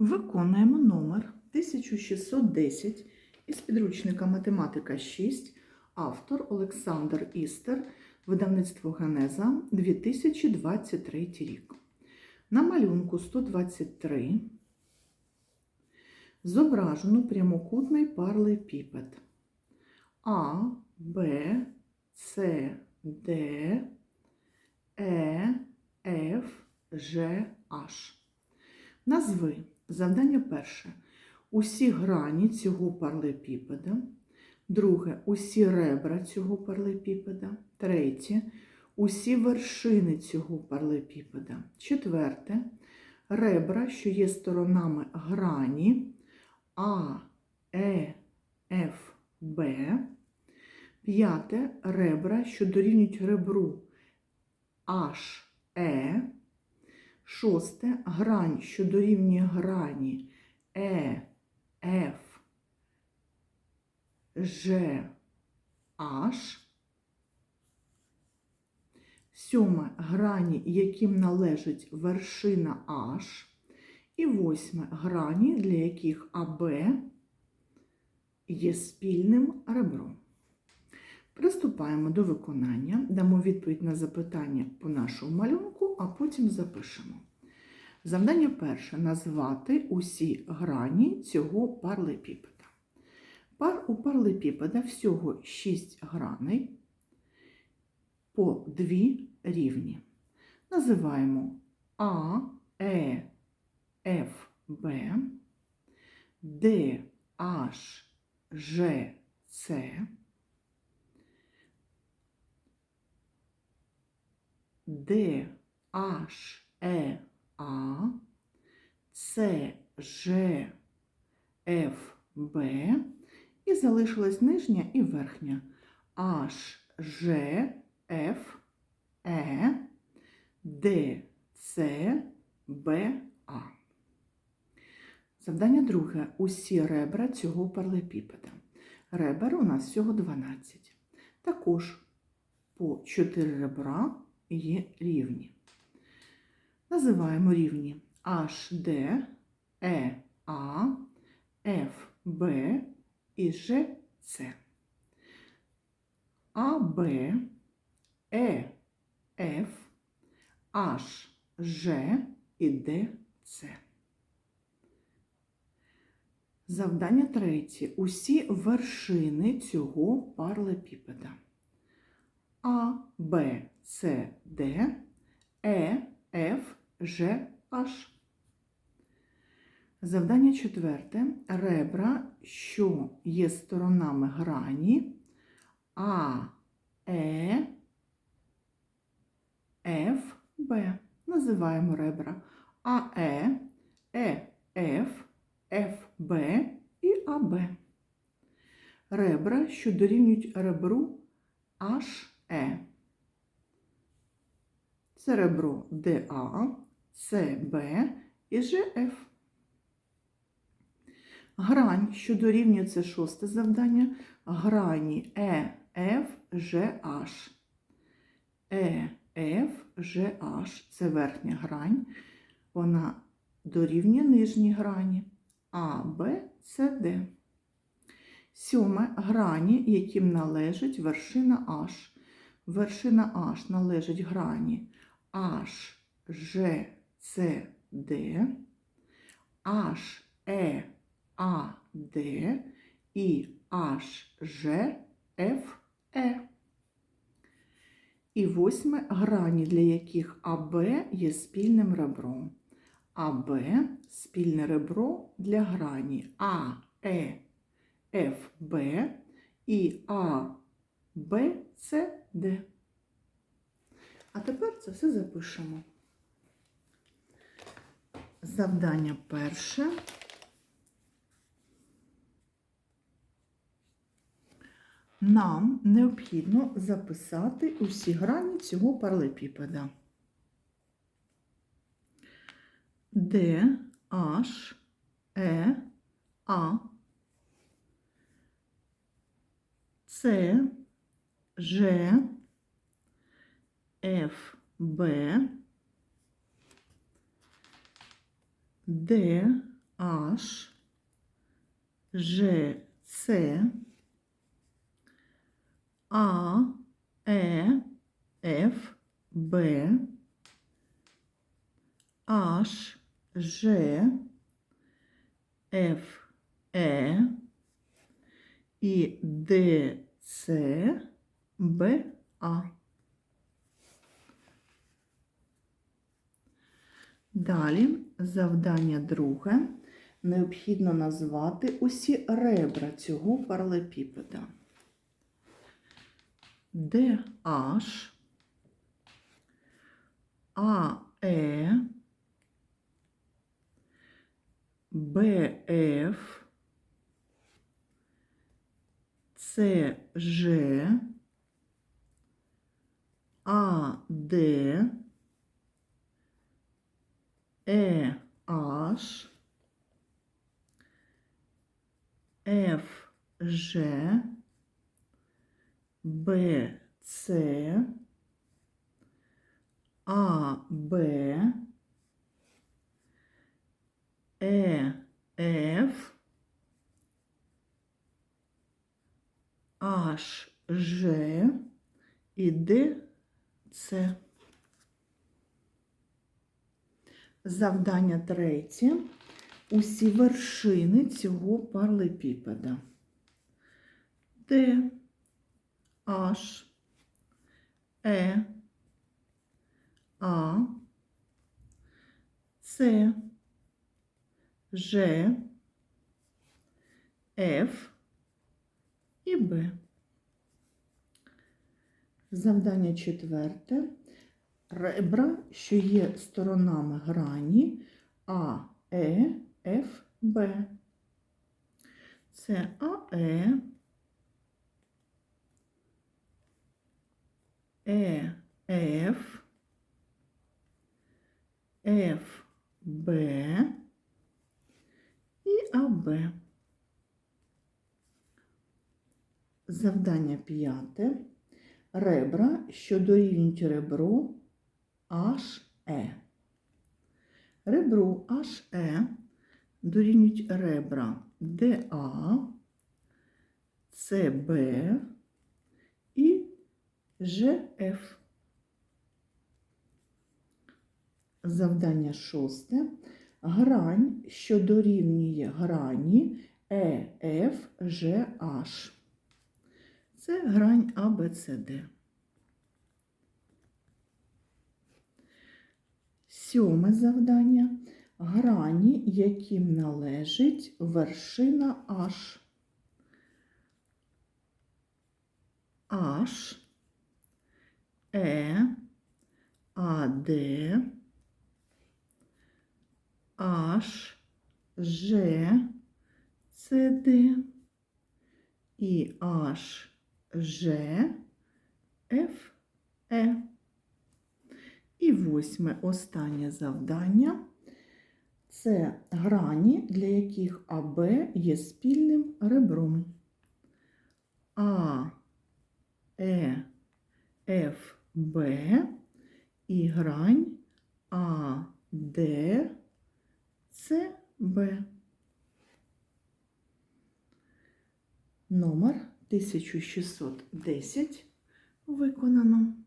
Виконуємо номер 1610 із підручника Математика 6, автор Олександр Істер, видавництво Генеза 2023 рік. На малюнку 123 зображено прямокутний паралепіпед А, Б, С, Д, Е, Ф, Ж, H. Назви. Завдання перше. Усі грані цього паралепіпеда. Друге. Усі ребра цього паралепіпеда. Третє. Усі вершини цього паралепіпеда. Четверте. Ребра, що є сторонами грані А, Е, Ф, Б. П'яте. Ребра, що дорівнюють ребру H, E. Шосте грань, що дорівнює грані Е, Ф, Ж, H. Сьоме грані, яким належить вершина H. І восьме грані, для яких АБ є спільним ребром. Приступаємо до виконання, дамо відповідь на запитання по нашому малюнку, а потім запишемо. Завдання перше назвати усі грані цього паралепіпеда. Пар у паралепіпеда всього 6 граней по 2 рівні. Називаємо А, Е, Ф, Б, Д, H, Ж, С. Д, H, Е, А, С, Ж, Ф, Б. І залишилась нижня і верхня. H, Ж, Ф, Е, Д, С, Б, А. Завдання друге. Усі ребра цього паралепіпеда. Ребер у нас всього 12. Також по 4 ребра є рівні. Називаємо рівні HD, EA, FB і GC. АБ, ЕФ, HG і ДЦ. Завдання третє. Усі вершини цього паралепіпеда. А, Б, С, Д, Е, Ф, Ж, H. Завдання четверте. Ребра, що є сторонами грані А, Е, Ф, Б. Називаємо ребра АЕ, ЕФ, ФБ і АБ. Ребра, що дорівнюють ребру HE. Це ребро ДА, СБ і ЖФ. Грань, що дорівнює це шосте завдання, грані Е, Ф, Ж, H. Е, Ф, Ж, H – це верхня грань, вона дорівнює нижній грані А, Б, С, Д. Сьоме грані, яким належить вершина H. Вершина H належить грані H, С, Д, H, Е, А, Д і H, Ж, Ф, Е. І восьме грані, для яких АБ є спільним ребром. АБ спільне ребро для грані А, Е, Ф, Б і А, Б, С, Д. А тепер це все запишемо. Завдання перше. Нам необхідно записати усі грані цього паралепіпеда. Д, H, Е, А, С, Ж, Ф, Б, Д, H, Ж, С, А, Е, Ф, Б, H, Ж, Ф, Е і Д, С, Б, А. Далі завдання друге. Необхідно назвати усі ребра цього паралепіпеда. DH, AE, BF, CG, AD, EH, FG, BC, AB, EF, HG і DC. Завдання третє. Усі вершини цього паралепіпеда. Д, H, Е, А, С, Ж, Ф і Б. Завдання четверте. Ребра, що є сторонами грані А, Е, Ф, Б. Це АЕ, Е, Ф, Ф, Б і АБ. Завдання п'яте. Ребра, що дорівнюють ребру HE. Ребру HE дорівнюють ребра DA, CB і GF. Завдання шосте. Грань, що дорівнює грані EFGH. Це грань ABCD. Сьоме завдання. Грані, яким належить вершина H. H, Е, АД, H, Ж, СД і H, Ж, Ф, Е. І восьме останнє завдання це грані, для яких АБ є спільним ребром. А, Е, Ф, Б і грань А, Д, С, Б. Номер 1610 виконано.